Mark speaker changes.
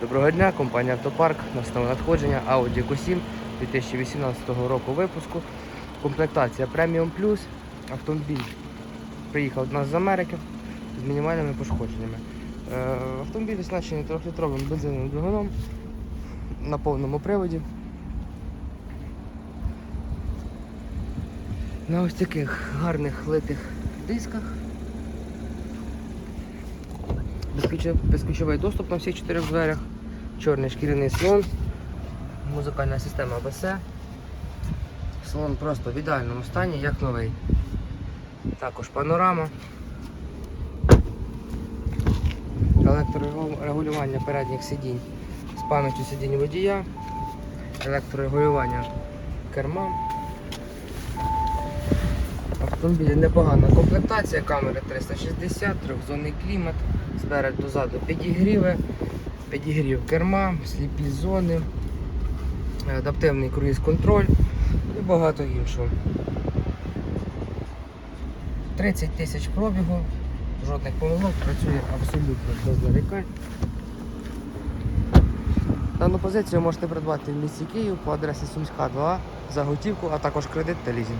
Speaker 1: Доброго дня, компанія Автопарк, настане надходження Audi Q7 2018 року випуску. Комплектація Premium Plus. Автомобіль приїхав до нас з Америки з мінімальними пошкодженнями. Е, Автомобіль оснащений 3-літровим бензиновим двигуном на повному приводі. На ось таких гарних литих дисках. Безключ- Безключовий доступ на всіх чотирьох дверях, чорний шкіряний салон, музикальна система ABS. Салон просто в ідеальному стані, як новий. Також панорама. Електрорегулювання передніх сидінь з пам'яттю сидінь водія, електрорегулювання керма. Автомобіль непогана комплектація, камери 360, трьохзонний клімат, спереду ззаду підігріви, підігрів керма, сліпі зони, адаптивний круїз-контроль і багато іншого. 30 тисяч пробігу, жодних помилок, працює абсолютно без нарікань. Дану позицію можете придбати в місті Київ по адресі Сумська 2 за готівку, а також кредит та лізинг.